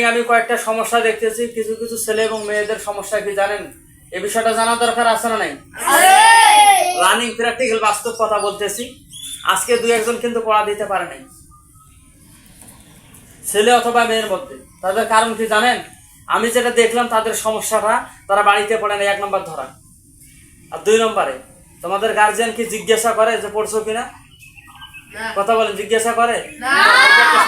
আমি কয়েকটা সমস্যা দেখতেছি। কিছু কিছু ছেলে এবং মেয়েদের সমস্যা কি জানেন? এ বিষয়টা জানা দরকার আছে না নাই? রানিং প্র্যাকটিক্যাল বাস্তব কথা বলতেছি। আজকে দুই একজন কিন্তু পড়া দিতে পারে নাই। ছেলে অথবা মেয়ের মধ্যে। তাদের কারণ কি জানেন? আমি যেটা দেখলাম তাদের সমস্যাটা তারা বাড়িতে পড়ে না এক নম্বর ধরা। আর দুই নম্বরে তোমাদের গার্জিয়ান কি জিজ্ঞাসা করে যে পড়ছো কিনা? কথা বলেন জিজ্ঞাসা করে?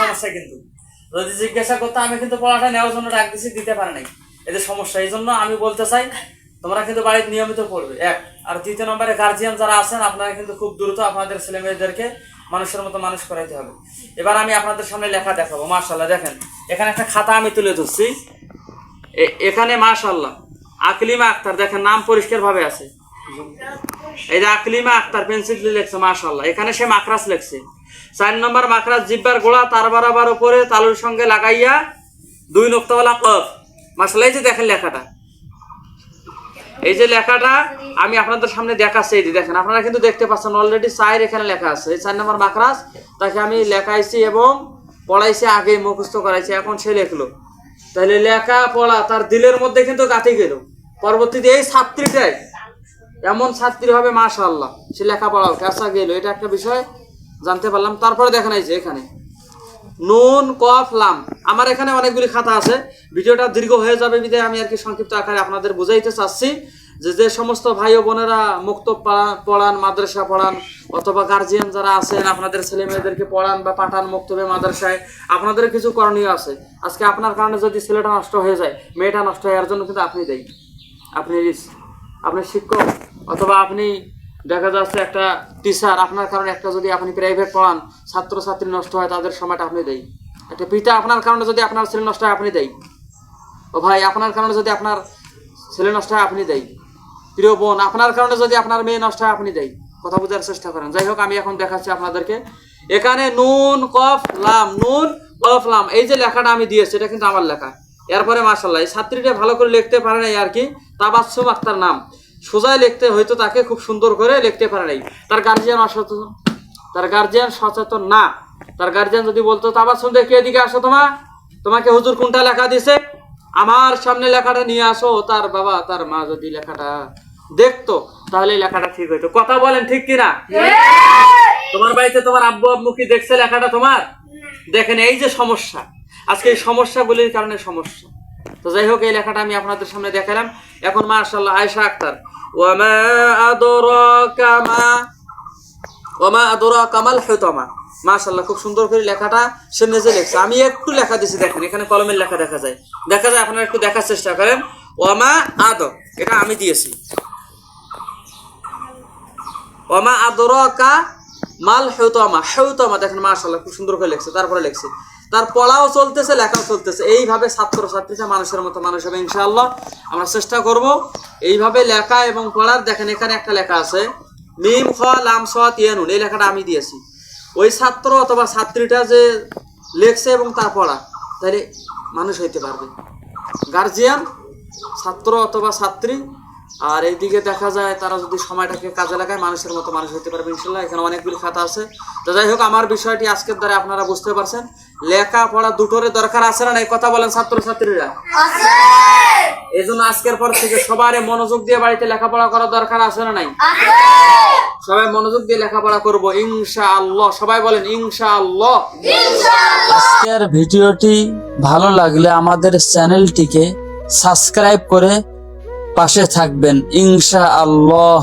সমস্যা কিন্তু। যদি জিজ্ঞাসা করতে, আমি কিন্তু পড়াটা নেওয়ার জন্য ডাক দিছি, দিতে পারে নাই। এদের সমস্যা এই জন্য আমি বলতে চাই, তোমরা কিন্তু বাড়িতে নিয়মিত পড়বে। এক। আর দ্বিতীয় নম্বরে গার্জিয়ান যারা আছেন, আপনারা কিন্তু খুব দ্রুত আপনাদের ছেলে মেয়েদেরকে মানুষের মতো মানুষ করাইতে হবে। এবার আমি আপনাদের সামনে লেখা দেখাবো। মার্শাল্লাহ দেখেন, এখানে একটা খাতা আমি তুলে ধরছি। এখানে মার্শাল্লাহ আকলিমা আক্তার, দেখেন, নাম পরিষ্কার ভাবে আছে। এই যে আকলিমা আক্তার পেন্সিল লেখছে মাশাল্লাহ এখানে সে মাকরাস লেখছে। চার নম্বর মাকরাস জিব্বার গোড়া তার বারাবার উপরে তালুর সঙ্গে লাগাইয়া দুই নোক্তাওয়ালা কফ। মাশাল্লাহ এই যে দেখেন লেখাটা। এই যে লেখাটা আমি আপনাদের সামনে দেখাচ্ছি, এই যে দেখেন, আপনারা কিন্তু দেখতে পাচ্ছেন অলরেডি চায়ের এখানে লেখা আছে। এই চার নম্বর মাকরাস তাকে আমি লেখাইছি এবং পড়াইছি আগে, মুখস্থ করাইছি, এখন সে লেখলো। তাহলে লেখা, পড়া, তার দিলের মধ্যে কিন্তু গাঁথে গেল। পরবর্তীতে এই ছাত্রীটাই এমন ছাত্রী হবে, মাশাআল্লাহ। সে লেখাপড়াও কাঁচা গেল, এটা একটা বিষয়, জানতে পারলাম। তারপরে দেখেন এই যে এখানে। নুন, কফ, লাম। আমার এখানে অনেকগুলি খাতা আছে। ভিডিওটা দীর্ঘ হয়ে যাবে বিধায় আমি আর কি সংক্ষিপ্ত আকারে আপনাদের বুঝাইতে চাচ্ছি যে যে সমস্ত ভাই ও বোনেরা মুক্ত পড়া- পড়ান, মাদ্রাসা পড়ান, অথবা গার্জিয়ান যারা আছেন, আপনাদের ছেলে মেয়েদেরকে পড়ান বা পাঠান মুক্তবে মাদ্রাসায়, আপনাদের কিছু করণীয় আছে। আজকে আপনার কারণে যদি ছেলেটা নষ্ট হয়ে যায়, মেয়েটা নষ্ট হয়, এর জন্য কিন্তু আপনি দেয়। আপনি রিস্ক আপনি শিক্ষক। অথবা আপনি দেখা যাচ্ছে একটা টিচার আপনার কারণে একটা যদি আপনি প্রাইভেট পড়ান ছাত্র ছাত্রী নষ্ট হয়, তাদের সময়টা আপনি দেই একটা পিতা আপনার কারণে যদি আপনার ছেলে নষ্ট হয়, আপনি দেই ও ভাই, আপনার কারণে যদি আপনার ছেলে নষ্ট হয়, আপনি দেই প্রিয় বোন, আপনার কারণে যদি আপনার মেয়ে নষ্ট হয়, আপনি দেই কথা বোঝার চেষ্টা করেন। যাই হোক, আমি এখন দেখাচ্ছি আপনাদেরকে। এখানে নুন, কফ, লাম, নুন, কফ, লাম। এই যে লেখাটা আমি দিয়েছি, এটা কিন্তু আমার লেখা। এরপরে মাসাল্লাহ এই ছাত্রীটা ভালো করে লিখতে পারে নাই আর কি। তাবাসুম আক্তার নাম। সোজায় লিখতে হয়তো তাকে খুব সুন্দর করে লিখতে পারে নাই। তার গার্জিয়ান অসচেতন তার গার্জিয়ান সচেতন না। তার গার্জিয়ান যদি বলতো তাবাসুম দেখে এদিকে আসো তোমা? তোমাকে হুজুর কোনটা লেখা দিছে? আমার সামনে লেখাটা নিয়ে আসো। তার বাবা তার মা যদি লেখাটা দেখতো তাহলে লেখাটা ঠিক হইতো। কথা বলেন ঠিক কিনা? তোমার বাড়িতে তোমার আব্বু আব্বু কি দেখছে লেখাটা তোমার? দেখেন এই যে সমস্যা। আজকে এই সমস্যাগুলির কারণে সমস্যা। তো যাই হোক, এই লেখাটা আমি আপনাদের সামনে দেখালাম। এখন মাশাআল্লাহ আয়েশা আক্তার। ওয়ামা আদরাকা মা ওমা আদরা কামাল হুতামা। খুব সুন্দর করে লেখাটা সে নিজে লেখছে। আমি একটু লেখা দিছি, দেখেন, এখানে কলমের লেখা দেখা যায়। দেখা যায়, আপনারা একটু দেখার চেষ্টা করেন। ওমা আদ, এটা আমি দিয়েছি। ওমা আদরকা মাল হেউতমা হেউতমা দেখেন মাশাল্লাহ খুব সুন্দর করে লেখছে, তারপরে লেখছে। তার পড়াও চলতেছে, লেখাও চলতেছে। এইভাবে ছাত্র ছাত্রীরা মানুষের মতো মানুষ হবে, ইনশাআল্লাহ। আমরা চেষ্টা করব এইভাবে লেখা এবং পড়ার, দেখেন এখানে একটা লেখা আছে, মিম খ লাম স তিয়ানুন, এই লেখাটা আমি দিয়েছি। ওই ছাত্র অথবা ছাত্রীটা যে লেখছে এবং তার পড়া তাহলে মানুষ হইতে পারবে। গার্জিয়ান, ছাত্র অথবা ছাত্রী আর এইদিকে দেখা যায় তারা যদি সময়টাকে কাজে লাগায় মানুষের মতো মানুষ হতে পারবে ইনশাল্লাহ। এখানে অনেকগুলি খাতা আছে। তো যাই হোক আমার বিষয়টি আজকের দ্বারা আপনারা বুঝতে পারছেন। লেখা পড়া দুটোরে দরকার আছে না নাই? কথা বলেন ছাত্র ছাত্রীরা এই জন্য আজকের পর থেকে সবারই মনোযোগ দিয়ে বাড়িতে লেখাপড়া করা দরকার আছে না নাই? সবাই মনোযোগ দিয়ে লেখাপড়া করব ইনশা আল্লাহ সবাই বলেন ইনশা আল্লাহ আজকের ভিডিওটি ভালো লাগলে আমাদের চ্যানেলটিকে সাবস্ক্রাইব করে পাশে থাকবেন ইনশা আল্লাহ